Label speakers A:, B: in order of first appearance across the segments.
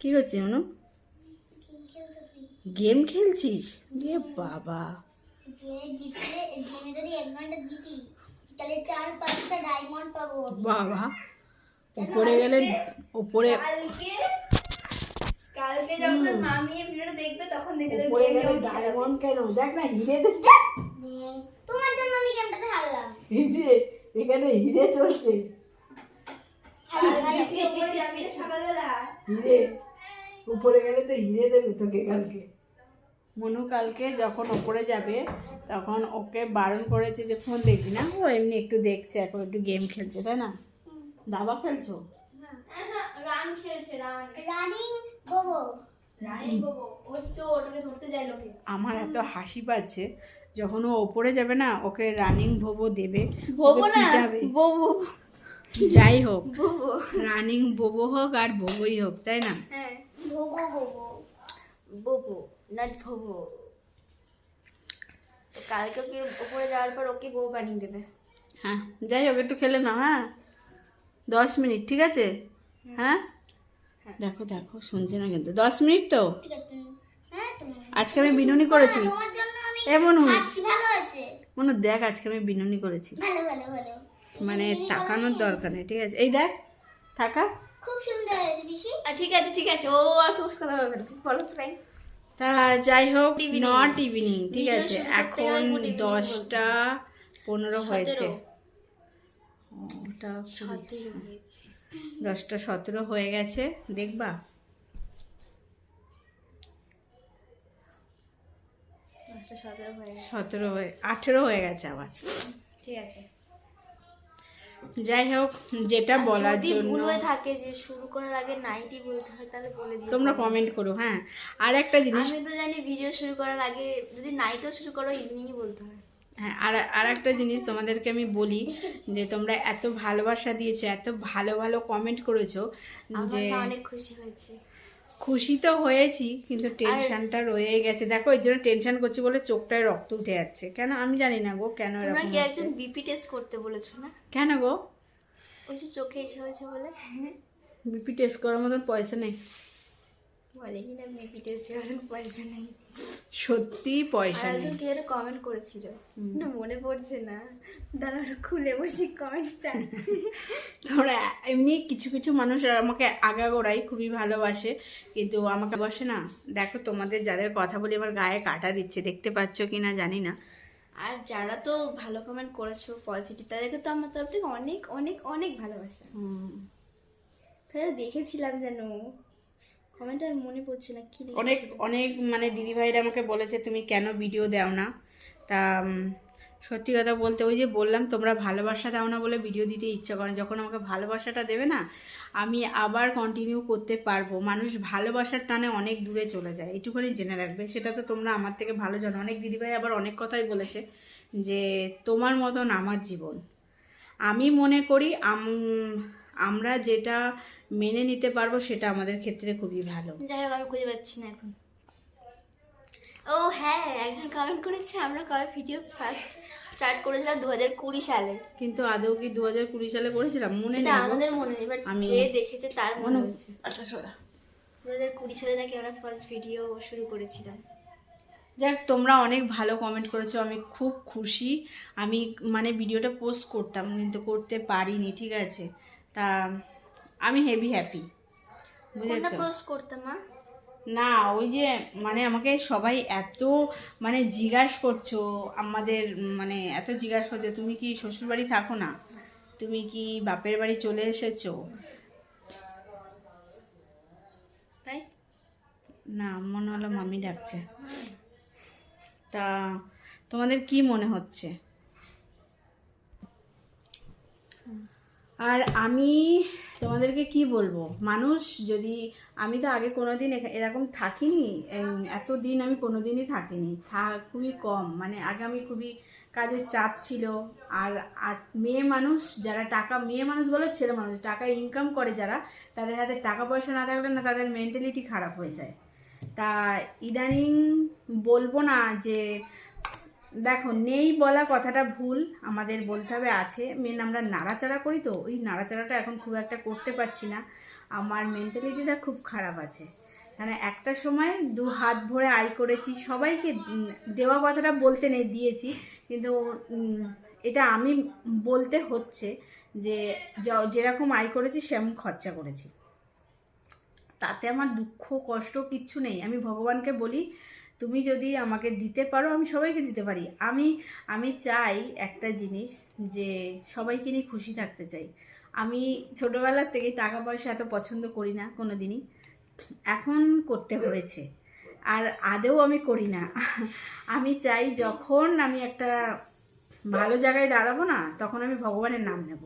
A: কি হচ্ছে অনু? গেম খেলছিস? রে বাবা। বাবা উপরে গেলে উপরে
B: কালকে কালকে যখন মামি এই ভিডিওটা দেখবে তখন দেখবে
A: উপরে গেলে ডায়মন্ড কেন। দেখ না হিরে দেখ
C: তোমার জন্য আমি গেমটাতে হারলাম।
A: এই যে এখানে হিরে চলছে।
B: না সকালবেলা।
A: হিরে। উপরে গেলে তো হিরে দেবে তোকে কালকে। মনু কালকে যখন ওপরে যাবে তখন ওকে বারণ করেছে যে ফোন দেখবি না? ও এমনি একটু দেখছে এখন একটু গেম খেলছে তাই না? দাবা খেলছো?
B: রান খেলছে রান বাবু
A: আমার এত হাসি পাচ্ছে যখন ও ওপরে যাবে না ওকে রানিং ভোবো দেবে
B: ভোবো
A: যাই হোক রানিং বোবো হোক আর বোবই হোক তাই না?
B: হ্যাঁ। ববু নট ভবু। তো কালকে ওকে উপরে যাওয়ার পর ওকে বউ বানিয়ে দেবে।
A: হ্যাঁ যাই হোক একটু খেলে নাও হ্যাঁ? দশ মিনিট ঠিক আছে? হ্যাঁ। দেখো দেখো শুনছে না কিন্তু। দশ মিনিট তো?
C: ঠিক আছে। হ্যাঁ তুমি
A: আজকে আমি বিনুনি করেছি।
C: তোমার জন্য
A: এমন মনে। দেখ আজকে আমি বিনুনি করেছি।
C: ভালো ভালো ভালো।
A: মানে তাকানোর দরকার নেই ঠিক আছে? এই দেখ থাকা।
C: খুব
B: ঠিক আছে ঠিক আছে। ও আর তোমার কথা বলবে না। তুমি বলো তো রাই
A: তা যাই হোক. নট ইভিনিং ঠিক আছে। এখন দশটা পনেরো হয়েছে। দশটা সতেরো হয়ে গেছে। দেখবা?
B: হয়ে
A: সতেরো হয়ে আঠেরো হয়ে গেছে আবার।
B: ঠিক আছে।
A: যাই হোক যেটা বলার
B: যদি
A: জন্য
B: ভুল হয়ে থাকে যে শুরু করার আগে নাইটি বলতে হয় তাহলে বলে দিও।
A: তোমরা কমেন্ট করো হ্যাঁ। আর একটা জিনিস
B: আমি তো জানি ভিডিও শুরু করার আগে যদি নাইটও শুরু করো ইভিনিংই বলতে হয়।
A: হ্যাঁ আর আর একটা জিনিস তোমাদেরকে আমি বলি যে তোমরা এত ভালোবাসা দিয়েছ এত ভালো ভালো কমেন্ট করেছ যে
B: অনেক খুশি হয়েছে।
A: খুশি তো হয়েছি কিন্তু টেনশনটা রয়ে গেছে। দেখো এই জন্য টেনশন করছি বলে চোখটায় রক্ত উঠে যাচ্ছে। কেন? আমি জানি না গো কেন
B: তোমরা কি একজন বিপি টেস্ট করতে বলেছ না?
A: কেন গো?
B: ওই যে চোখে এসে হয়েছে বলে।
A: বিপি টেস্ট করার মতন পয়সা নেই।
B: বলেনি না বিপি টেস্ট করার মতন পয়সা নেই।
A: সত্যি পয়সা নেই।
B: কেউ একটা কমেন্ট করেছিল। না মনে পড়ছে না। দাঁড়া খুলে বসি কমেন্টসটা
A: তোমরা এমনি কিছু কিছু মানুষ আমাকে আগাগোড়াই খুবই ভালোবাসে। কিন্তু আমাকে বসে না। দেখো তোমাদের যাদের কথা বলি আমার গায়ে কাটা দিচ্ছে। দেখতে পাচ্ছ কি না জানি না।
B: আর যারা তো ভালো কমেন্ট করেছ পজিটিভ তাদেরকে তো আমার তরফ থেকে অনেক অনেক অনেক ভালোবাসা।
A: হুম,
B: তাহলে দেখেছিলাম যেন কমেন্ট আর মনে পড়ছে না, কি
A: অনেক অনেক মানে দিদিভাইরা আমাকে বলেছে, তুমি কেন ভিডিও দাও না? তা সত্যি কথা বলতে ওই যে বললাম, তোমরা ভালোবাসা দাও না বলে ভিডিও দিতে ইচ্ছা করে যখন আমাকে ভালোবাসাটা দেবে না, আমি আবার কন্টিনিউ করতে পারব। মানুষ ভালোবাসার টানে অনেক দূরে চলে যায় এইটুকুনি জেনে রাখবে। সেটা তো তোমরা আমার থেকে ভালো জানো। অনেক দিদিভাই আবার অনেক কথাই বলেছে যে, তোমার মতন আমার জীবন। আমি মনে করি, আম- আমরা যেটা মেনে নিতে পারব সেটা আমাদের ক্ষেত্রে খুবই ভালো।
B: যাই হোক আমি খুঁজে পাচ্ছি না এখন। ও হ্যাঁ একজন কমেন্ট করেছে আমরা কবে ভিডিও ফার্স্ট স্টার্ট করেছিলাম দু হাজার কুড়ি সালে।
A: কিন্তু আদৌ কি দু হাজার কুড়ি সালে করেছিলাম? মনে নেই
B: আমাদের মনে নেই বাট
A: আমি-
B: যে দেখেছে তার মনে হয়েছে।
A: আচ্ছা শোনা
B: দু হাজার কুড়ি সালে নাকি আমরা ফার্স্ট ভিডিও শুরু করেছিলাম।
A: যাক তোমরা অনেক ভালো কমেন্ট করেছ আমি খুব খুশি। আমি মানে ভিডিওটা পোস্ট করতাম কিন্তু করতে পারিনি ঠিক আছে? তা আমি হেভি হ্যাপি বুঝেছ?
B: পোস্ট করতাম মা?
A: না ওই যে মানে আমাকে সবাই এত মানে জিজ্ঞাস করছ আমাদের মানে এত জিজ্ঞাস করছ তুমি কি শ্বশুর বাড়ি থাকো না? তুমি কি বাপের বাড়ি চলে এসেছ?
B: তাই?
A: না মনে হলো মামি ডাকছে। তা তোমাদের কি মনে হচ্ছে? আর আমি তোমাদেরকে কি বলব? মানুষ যদি, আমি তো আগে কোনোদিন এখা- এরকম থাকিনি এত দিন আমি কোনো দিনই থাকিনি। থা, খুবই কম। মানে আগে আমি খুবই কাজের চাপ ছিল। আর আর মেয়ে মানুষ, যারা টাকা, মেয়ে মানুষ বলে, ছেলে মানুষ, টাকা ইনকাম করে যারা, তাদের হাতে টাকা পয়সা না থাকলে না তাদের মেন্টালিটি খারাপ হয়ে যায়। তা ইদানিং বলব না যে দেখো, নেই বলা কথাটা ভুল, আমাদের বলতে হবে আছে। মেন আমরা নাড়াচাড়া করি তো, ওই নাড়াচাড়াটা এখন খুব একটা করতে পারছি না। আমার মেন্টালিটিটা খুব খারাপ আছে। মানে একটা সময় দু হাত ভরে আয় করেছি, সবাইকে দেওয়া কথাটা বলতে নেই, দিয়েছি। কিন্তু এটা আমি বলতে হচ্ছে যে, যেরকম আয় করেছি, সেরকম খরচা করেছি। তাতে আমার দুঃখ, কষ্ট কিচ্ছু নেই। আমি ভগবানকে বলি তুমি যদি আমাকে দিতে পারো, আমি সবাইকে দিতে পারি। আমি আমি চাই একটা জিনিস যে সবাইকে নিয়ে খুশি থাকতে চাই। আমি ছোটোবেলার থেকে টাকা পয়সা এত পছন্দ করি না কোনো দিনই এখন করতে হয়েছে। আর আদেও আমি করি না। আমি চাই যখন আমি একটা ভালো জায়গায় দাঁড়াবো না, তখন আমি ভগবানের নাম নেব।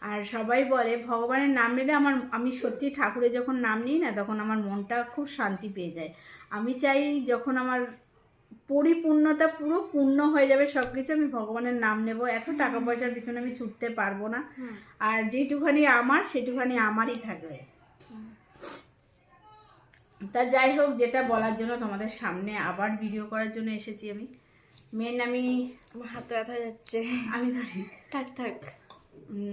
A: আর সবাই বলে, ভগবানের নাম নিলে আমার, আমি সত্যি ঠাকুরের যখন নাম নিই না, তখন আমার মনটা খুব শান্তি পেয়ে যায়। আমি চাই যখন আমার পরিপূর্ণতা পুরো পূর্ণ হয়ে যাবে সব কিছু আমি ভগবানের নাম নেব। এত টাকা পয়সার পিছনে আমি ছুটতে পারব না। আর যেটুখানি আমার সেটুখানি আমারই থাকবে। তা যাই হোক যেটা বলার জন্য তোমাদের সামনে আবার ভিডিও করার জন্য এসেছি আমি। মেন আমি
B: আমার হাতে ব্যথা যাচ্ছে।
A: আমি ধরি।
B: থাক থাক।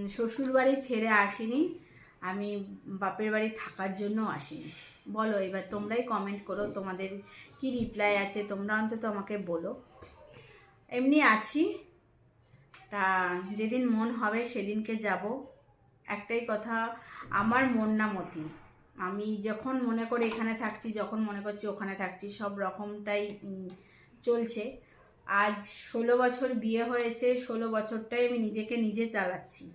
A: শ্বশুর বাড়ি ছেড়ে আসিনি। আমি বাপের বাড়ি থাকার জন্য আসিনি। বলো এবার তোমরাই কমেন্ট করো তোমাদের কি রিপ্লাই আছে তোমরা অন্তত আমাকে বলো। এমনি আছি। তা যেদিন মন হবে সেদিনকে যাব। একটাই কথা আমার মন না মতি। আমি যখন মনে করি এখানে থাকছি যখন মনে করছি ওখানে থাকছি সব রকমটাই চলছে। আজ ষোলো বছর বিয়ে হয়েছে ষোলো বছরটাই আমি নিজেকে নিজে চালাচ্ছি।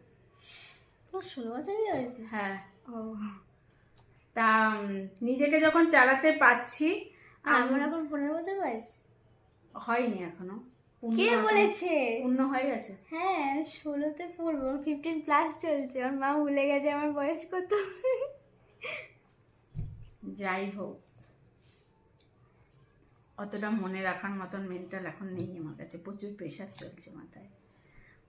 B: ষোলো বছরই হয়েছে?
A: হ্যাঁ।
B: ও।
A: তা নিজেকে যখন চালাতে পাচ্ছি
B: আমার এখন পনেরো বছর বয়স।
A: হয়নি এখনও।
B: কে বলেছে?
A: পূর্ণ হয়ে গেছে।
B: হ্যাঁ ষোলোতে পড়ব ফিফটিন প্লাস চলছে। আমার মা ভুলে গেছে আমার বয়স কত।
A: যাই হোক। অতটা মনে রাখার মতন মেন্টাল এখন নেই আমার কাছে। প্রচুর প্রেশার চলছে মাথায়।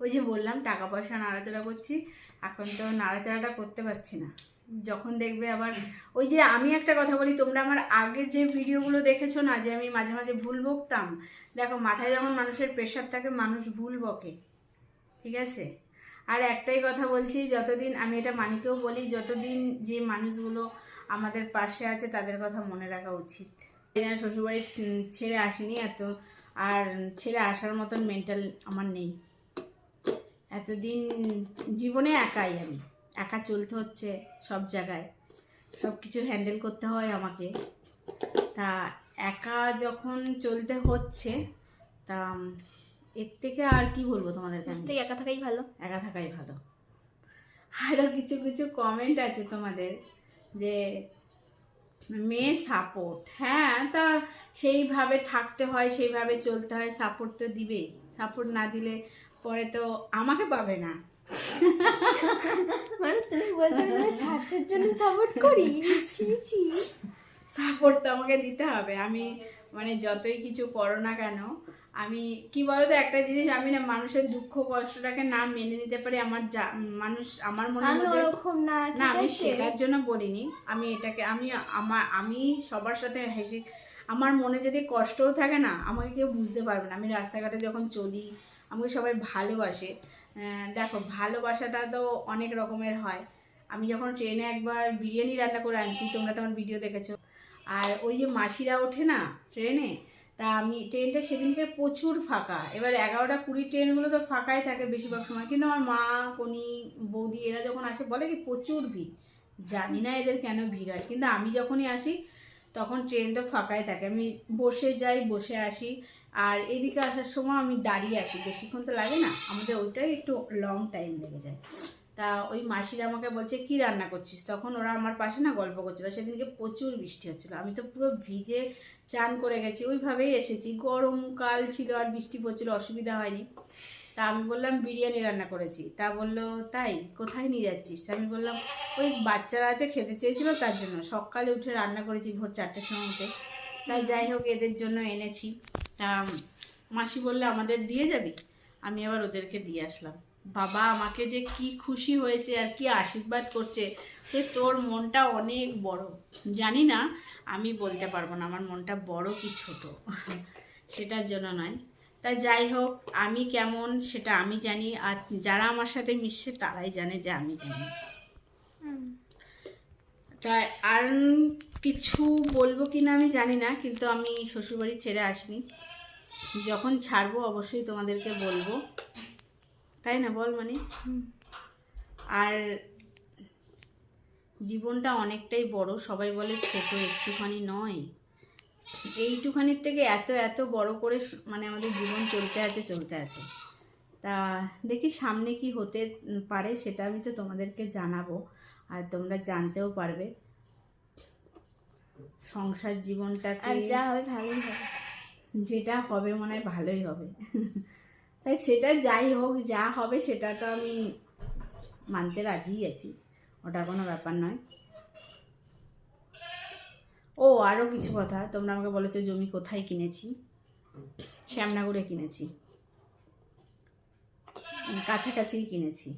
A: ওই যে বললাম টাকা পয়সা নাড়াচাড়া করছি। এখন তো নাড়াচাড়াটা করতে পারছি না। যখন দেখবে আবার, ওই যে আমি একটা কথা বলি, তোমরা আমার আগের যে ভিডিওগুলো দেখেছ না, যে আমি মাঝে মাঝে ভুল বকতাম? দেখো, মাথায় যখন মানুষের প্রেশার থাকে, মানুষ ভুল বকে। ঠিক আছে? আর একটাই কথা বলছি, যতদিন, আমি এটা মানিকেও বলি, যতদিন যে মানুষগুলো আমাদের পাশে আছে, তাদের কথা মনে রাখা উচিত। এরা শ্বশুরবাড়ি ছেড়ে আসেনি এত, আর ছেড়ে আসার মতন মেন্টাল আমার নেই। এতদিন জীবনে একাই আমি। একা চলতে হচ্ছে সব জায়গায়। সব কিছু হ্যান্ডেল করতে হয় আমাকে। তা একা যখন চলতে হচ্ছে তা এর থেকে আর কি বলব তোমাদের আমি
B: থেকে একা থাকাই ভালো।
A: একা থাকাই ভালো। আরও কিছু কিছু কমেন্ট আছে তোমাদের যে মেয়ে সাপোর্ট হ্যাঁ তা সেইভাবে থাকতে হয় সেইভাবে চলতে হয় সাপোর্ট তো দিবেই। সাপোর্ট না দিলে পরে তো আমাকে পাবে না।
B: মানে তুমি বলছো আমি স্বার্থের জন্য সাপোর্ট করি? ছি ছি।
A: সাপোর্ট তো আমাকে দিতে হবে। আমি মানে যতই কিছু করো না কেন আমি কি বলতো একটা জিনিস আমি না মানুষের দুঃখ কষ্টটাকে না মেনে নিতে পারি আমার যা মানুষ আমার মনে
B: ওরকম না
A: না আমি সেটার জন্য বলিনি। আমি এটাকে আমি আমার আমি সবার সাথে হেসে আমার মনে যদি কষ্টও থাকে না আমাকে কেউ বুঝতে পারবে না। আমি রাস্তাঘাটে যখন চলি আমাকে সবাই ভালোবাসে দেখো, ভালোবাসাটা তো অনেক রকমের হয়। আমি যখন ট্রেনে একবার বিরিয়ানি রান্না করে আনছি, তোমরা তো আমার ভিডিও দেখেছ। আর ওই যে মাসিরা ওঠে না ট্রেনে, তা আমি, ট্রেনটা সেদিনকে প্রচুর ফাঁকা। এবার এগারোটা কুড়ি ট্রেনগুলো তো ফাঁকাই থাকে বেশিরভাগ সময়। কিন্তু আমার মা, কনি, বৌদি এরা যখন আসে, বলে কি প্রচুর ভিড়। জানি না এদের কেন ভিড় হয়। কিন্তু আমি যখনই আসি, তখন ট্রেন তো ফাঁকাই থাকে। আমি বসে যাই, বসে আসি। আর এদিকে আসার সময় আমি দাঁড়িয়ে আসি। বেশিক্ষণ তো লাগে না। আমাদের ওইটাই একটু লং টাইম লেগে যায়। তা ওই মাসিরা আমাকে বলছে, কি রান্না করছিস? তখন ওরা আমার পাশে না গল্প করছিল। সেদিনকে প্রচুর বৃষ্টি হচ্ছিল। আমি তো পুরো ভিজে চান করে গেছি। ওইভাবেই এসেছি। গরমকাল ছিল আর বৃষ্টি পড়ছিল, অসুবিধা হয়নি। তা আমি বললাম, বিরিয়ানি রান্না করেছি। তা বলল, তাই? কোথায় নিয়ে যাচ্ছিস? আমি বললাম, ওই বাচ্চারা আছে, খেতে চেয়েছিল তার জন্য। সকালে উঠে রান্না করেছি ভোর চারটের সময় তাই যাই হোক, এদের জন্য এনেছি। তা মাসি বললে আমাদের দিয়ে যাবি? আমি আবার ওদেরকে দিয়ে আসলাম। বাবা আমাকে যে কি খুশি হয়েছে আর কি আশীর্বাদ করছে সে তোর মনটা অনেক বড়। জানি না আমি বলতে পারব না আমার মনটা বড় কি ছোট? সেটার জন্য নয়। তাই যাই হোক আমি কেমন সেটা আমি জানি আর যারা আমার সাথে মিশছে তারাই জানে যে আমি কেমন। তাই আর কিছু বলব কি না আমি জানি না কিন্তু আমি শ্বশুরবাড়ি ছেড়ে আসিনি। যখন ছাড়বো অবশ্যই তোমাদেরকে বলব। তাই না বল মানে? আর জীবনটা অনেকটাই বড় সবাই বলে ছোট একটুখানি নয়। এইটুখানির থেকে এত এত বড় করে মানে আমাদের জীবন চলতে আছে চলতে আছে। তা দেখি সামনে কি হতে পারে সেটা আমি তো তোমাদেরকে জানাব আর তোমরা জানতেও পারবে। সংসার জীবনটা
B: আর যা হবে ভালোই হবে।
A: যেটা হবে মনে হয় ভালোই হবে। তাই সেটা যাই হোক, যা হবে সেটা তো আমি মানতে রাজিই আছি, ওটা কোনো ব্যাপার নয়। ও আরও কিছু কথা, তোমরা আমাকে বলেছ জমি কোথায় কিনেছি? শ্যামনগরে কিনেছি। কাছাকাছিই কিনেছি।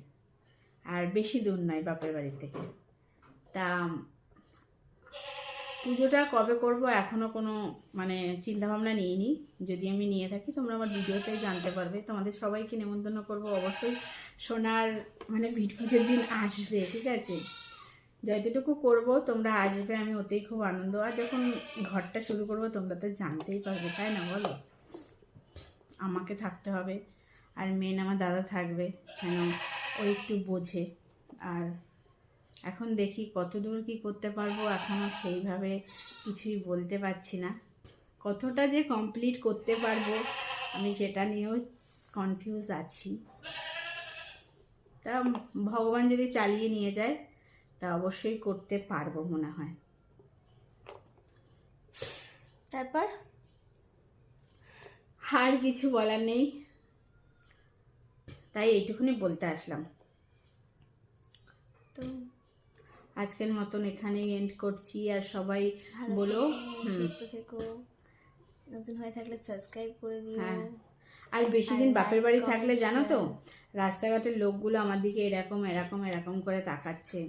A: আর বেশি দূর নয় বাপের বাড়ির থেকে। তা পুজোটা কবে করব এখনও কোনো মানে চিন্তাভাবনা নিইনি। যদি আমি নিয়ে থাকি, তোমরা আমার ভিডিওতে জানতে পারবে। তোমাদের সবাইকে নেমন্তন্ন করব অবশ্যই। সোনার মানে ভিট পুজোর দিন আসবে, ঠিক আছে? যতটুকু করব, তোমরা আসবে, আমি ওতেই খুব আনন্দ। আর যখন ঘরটা শুরু করব, তোমরা তো জানতেই পারবে, তাই না বলো? আমাকে থাকতে হবে। আর মেন আমার দাদা থাকবে, কেন? ও একটু বোঝে। আর এখন দেখি কত দূর কী করতে পারব এখনও সেইভাবে কিছুই বলতে পারছি না। কতটা যে কমপ্লিট করতে পারব, আমি সেটা নিয়েও কনফিউজ আছি। তা ভগবান যদি চালিয়ে নিয়ে যায়, তা অবশ্যই করতে পারব মনে হয়।
B: তারপর?
A: আর কিছু বলার নেই। তাই এইটুকুনি বলতে আসলাম।
B: তো
A: আজকের মতন এখানেই এন্ড করছি আর সবাই বলো
B: সুস্থ থেকো। নতুন হয়ে থাকলে সাবস্ক্রাইব করে দিও।
A: হ্যাঁ। আর বেশি দিন বাপের বাড়ি থাকলে জানো তো রাস্তাঘাটের লোকগুলো আমার দিকে এরকম এরকম এরকম করে তাকাচ্ছে।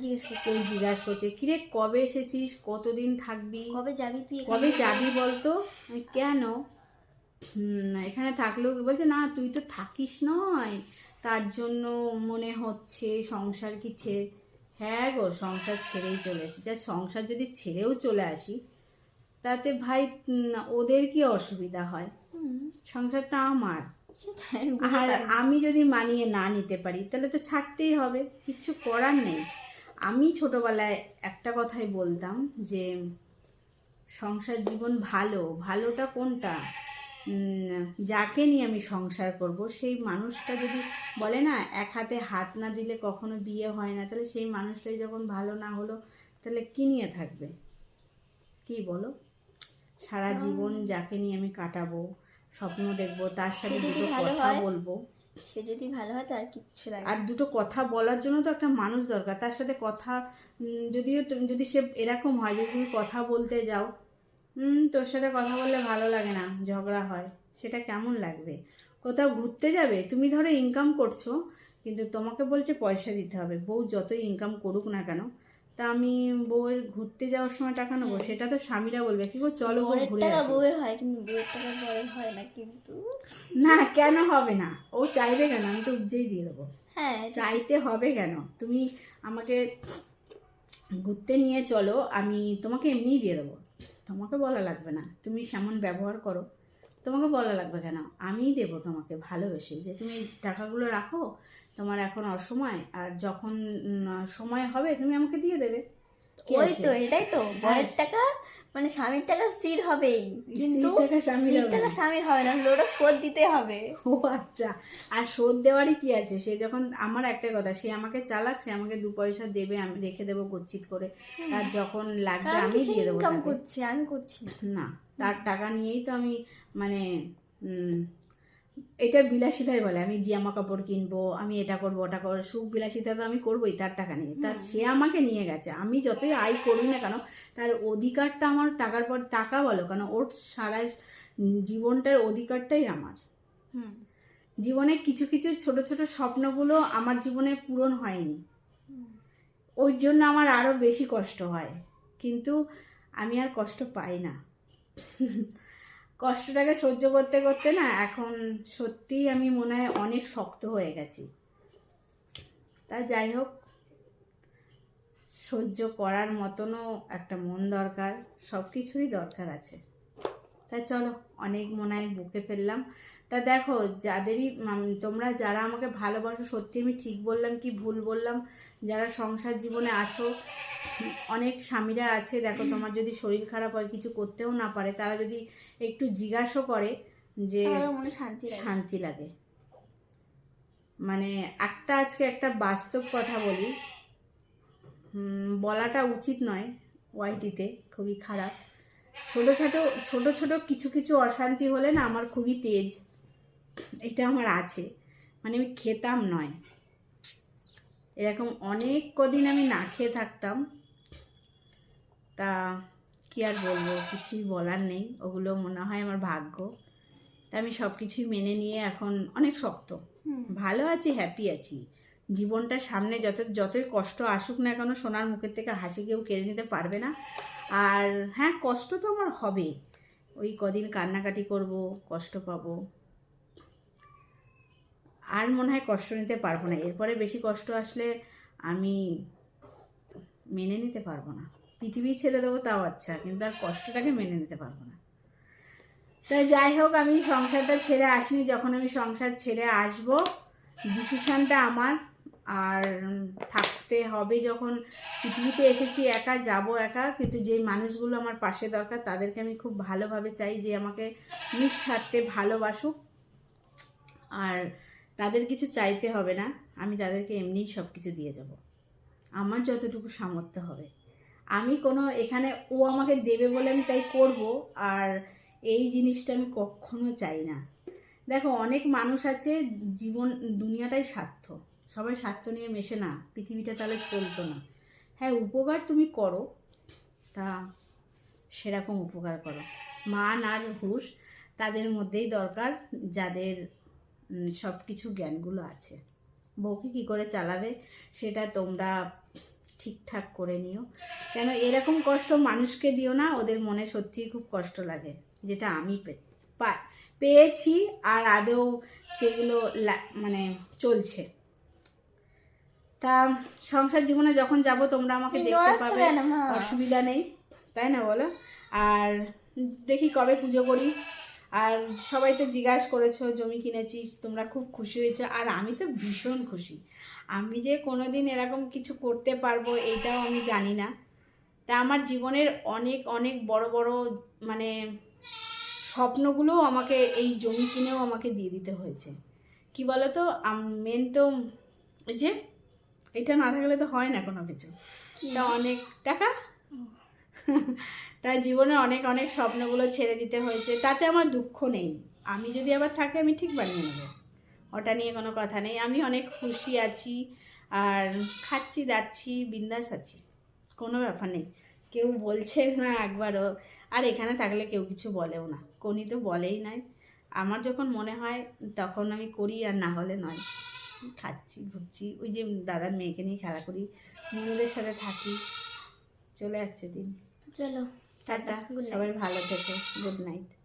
B: জিজ্ঞেস করছি।
A: কেউ জিজ্ঞাসা করছে কিরে কবে এসেছিস? কতদিন থাকবি?
B: কবে যাবি তুই
A: কবে যাবি বলতো? কেন? এখানে থাকলেও বলছে না তুই তো থাকিস নয়। তার জন্য মনে হচ্ছে সংসার কি ছেড়ে হ্যাঁ গো সংসার ছেড়েই চলে আসি। যা সংসার যদি ছেড়েও চলে আসি তাতে ভাই ওদের কি অসুবিধা হয়? সংসারটা আমার।
B: আমি
A: আর আমি যদি মানিয়ে না নিতে পারি তাহলে তো ছাড়তেই হবে কিচ্ছু করার নেই। আমি ছোটবেলায় একটা কথাই বলতাম যে সংসার জীবন ভালো ভালোটা কোনটা? যাকে নিয়ে আমি সংসার করব সেই মানুষটা যদি বলে না এক হাতে হাত না দিলে কখনো বিয়ে হয় না তাহলে সেই মানুষটাই যখন ভালো না হলো তাহলে কি নিয়ে থাকবে? কি বলো? সারা জীবন যাকে নিয়ে আমি কাটাবো স্বপ্ন দেখব তার সাথে
B: যদি
A: দুটো কথা বলব।
B: সে যদি ভালো হয় তার কিচ্ছু লাগে।
A: আর দুটো কথা বলার জন্য তো একটা মানুষ দরকার। তার সাথে কথা যদিও যদি সে এরকম হয় যে তুমি কথা বলতে যাও তোর সাথে কথা বললে ভালো লাগে না ঝগড়া হয়। সেটা কেমন লাগবে? কোথাও ঘুরতে যাবে? তুমি ধরো ইনকাম করছ কিন্তু তোমাকে বলছে পয়সা দিতে হবে। বউ যতই ইনকাম করুক না কেন তা আমি বউয়ের ঘুরতে যাওয়ার সময় টাকা নেব সেটা তো স্বামীরা বলবে। কি গো চলো ঘুরে আসি।
B: বউয়ের হয় কিন্তু বউয়ের টাকা বরের হয় না কিন্তু।
A: না কেন হবে না? ও চাইবে কেন? আমি তো উজ্জেই দিয়ে দেবো।
B: হ্যাঁ
A: চাইতে হবে কেন? তুমি আমাকে ঘুরতে নিয়ে চলো আমি তোমাকে এমনিই দিয়ে দেবো। তোমাকে বলা লাগবে না। তুমি সেমন ব্যবহার করো। তোমাকে বলা লাগবে কেন? আমিই দেব তোমাকে ভালোবেসে। যে তুমি টাকাগুলো রাখো, তোমার এখন অসময়, আর যখন সময় হবে, তুমি আমাকে দিয়ে দেবে।
B: ওই তো এটাই তো। বরের
A: হ্যাঁ।
B: টাকা মানে স্বামীর টাকা স্থির হবেই। কিন্তু
A: টাকা স্বামীর
B: টাকা স্বামীর হবে না লোটা ফোর দিতে হবে।
A: ও আচ্ছা আর শোধ দেওয়ারই কি আছে? সে যখন আমার একটা কথা সে আমাকে চালাক সে আমাকে দু পয়সা দেবে আমি রেখে দেবো গচ্ছিত করে। তার যখন লাগবে আমি দিয়ে দেবো
B: ইনকাম
A: তাকে।
B: আমি করছি না।
A: না তার টাকা নিয়েই তো আমি মানে উম, এটা বিলাসিতাই বলে আমি জামা কাপড় কিনবো আমি এটা করব ওটা করব সুখ বিলাসিতা তো আমি করবোই তার টাকা নিয়ে। তার সে আমাকে নিয়ে গেছে আমি যতই আয় করি না কেন তার অধিকারটা আমার টাকার পর টাকা বলো কেন ওর সারা জীবনটার অধিকারটাই আমার।
B: হুম।
A: জীবনে কিছু কিছু ছোট ছোট স্বপ্নগুলো আমার জীবনে পূরণ হয়নি। ওর জন্য আমার আরও বেশি কষ্ট হয় কিন্তু আমি আর কষ্ট পাই না। কষ্টটাকে সহ্য করতে করতে না এখন সত্যিই আমি মনে হয় অনেক শক্ত হয়ে গেছি। তা যাই হোক, সহ্য করার মতনও একটা মন দরকার সব কিছুরই দরকার আছে। তা চলো অনেক মনে হয় বুকে ফেললাম। তা দেখো যাদেরই তোমরা যারা আমাকে ভালোবাসো সত্যি আমি ঠিক বললাম কি ভুল বললাম? যারা সংসার জীবনে আছো অনেক স্বামীরা আছে দেখো তোমার যদি শরীর খারাপ হয় কিছু করতেও না পারে তারা যদি একটু জিজ্ঞাসা করে যে
B: মনে শান্তি
A: শান্তি লাগে। মানে একটা আজকে একটা বাস্তব কথা বলি। বলাটা উচিত নয় ওয়াইটিতে খুবই খারাপ। ছোট ছোটো ছোটো ছোটো কিছু কিছু অশান্তি হলে না আমার খুবই তেজ। এটা আমার আছে। মানে আমি খেতাম নয়। এরকম অনেক কদিন আমি না খেয়ে থাকতাম। তা কি আর বলব? কিছুই বলার নেই। ওগুলো মনে হয় আমার ভাগ্য। তা আমি সব কিছুই মেনে নিয়ে এখন অনেক শক্ত। ভালো আছি হ্যাপি আছি। জীবনটা সামনে যত, যতই কষ্ট আসুক না কেন সোনার মুখের থেকে হাসি কেউ কেড়ে নিতে পারবে না। আর হ্যাঁ কষ্ট তো আমার হবে। ওই কদিন কান্নাকাটি করব, কষ্ট পাবো। আর মনে হয় কষ্ট নিতে পারব না। এরপরে বেশি কষ্ট আসলে আমি মেনে নিতে পারব না। পৃথিবী ছেড়ে দেবো তাও আচ্ছা কিন্তু আর কষ্টটাকে মেনে নিতে পারব না। তাই যাই হোক, আমি সংসারটা ছেড়ে আসিনি। যখন আমি সংসার ছেড়ে আসব ডিসিশানটা আমার। আর থাকতে হবে যখন পৃথিবীতে এসেছি, একা যাব একা। কিন্তু যেই মানুষগুলো আমার পাশে দরকার, তাদেরকে আমি খুব ভালোভাবে চাই যে আমাকে নিঃস্বার্থে ভালোবাসুক। আর তাদের কিছু চাইতে হবে না, আমি তাদেরকে এমনিই সব কিছু দিয়ে যাব। আমার যতটুকু সামর্থ্য হবে। আমি কোনো, এখানে ও আমাকে দেবে বলে আমি তাই করব, আর এই জিনিসটা আমি কখনো চাই না। দেখো, অনেক মানুষ আছে, জীবন, দুনিয়াটাই স্বার্থ। সবাই স্বার্থ নিয়ে মেশে না, পৃথিবীটা তাহলে চলতো না। হ্যাঁ উপকার তুমি করো, তা সেরকম উপকার করো। মান আর হুশ তাদের মধ্যেই দরকার, যাদের সব কিছু জ্ঞানগুলো আছে। বউকে কী করে চালাবে সেটা তোমরা ঠিকঠাক করে নিও। কেন এরকম কষ্ট মানুষকে দিও না, ওদের মনে সত্যিই খুব কষ্ট লাগে, যেটা আমি পে- পেয়েছি আর আদৌ সেগুলো মানে চলছে। তা সংসার জীবনে যখন যাব তোমরা আমাকে দেখতে
B: দৌড়াচ্ছ
A: পাবে অসুবিধা নেই তাই না বলো? আর দেখি কবে পুজো করি। আর সবাই তো জিজ্ঞাসা করেছ জমি কিনেছিস তোমরা খুব খুশি হয়েছো। আর আমি তো ভীষণ খুশি। আমি যে কোনো দিন এরকম কিছু করতে পারব এইটাও আমি জানি না। তা আমার জীবনের অনেক অনেক বড় বড় মানে স্বপ্নগুলোও আমাকে এই জমি কিনেও আমাকে দিয়ে দিতে হয়েছে। কি বলো তো মেন তো যে এটা না থাকলে তো হয় না কোনো কিছু। তা অনেক টাকা? তাই জীবনে অনেক অনেক স্বপ্নগুলো ছেড়ে দিতে হয়েছে। তাতে আমার দুঃখ নেই। আমি যদি আবার থাকি আমি ঠিক বানিয়ে নেব। ওটা নিয়ে কোনো কথা নেই। আমি অনেক খুশি আছি আর খাচ্ছি দাচ্ছি বিন্দাস আছি। কোনো ব্যাপার নেই। কেউ বলছে না একবারও। আর এখানে থাকলে কেউ কিছু বলেও না। কোনি তো বলেই নাই। আমার যখন মনে হয় তখন আমি করি আর না হলে নয়। খাচ্ছি ঘুরছি। ওই যে দাদার মেয়েকে নিয়ে খেলা করি। ননদের সাথে থাকি। চলে যাচ্ছে দিন।
B: চলো।
A: টাটা। সবাই ভালো থেকো। Good night.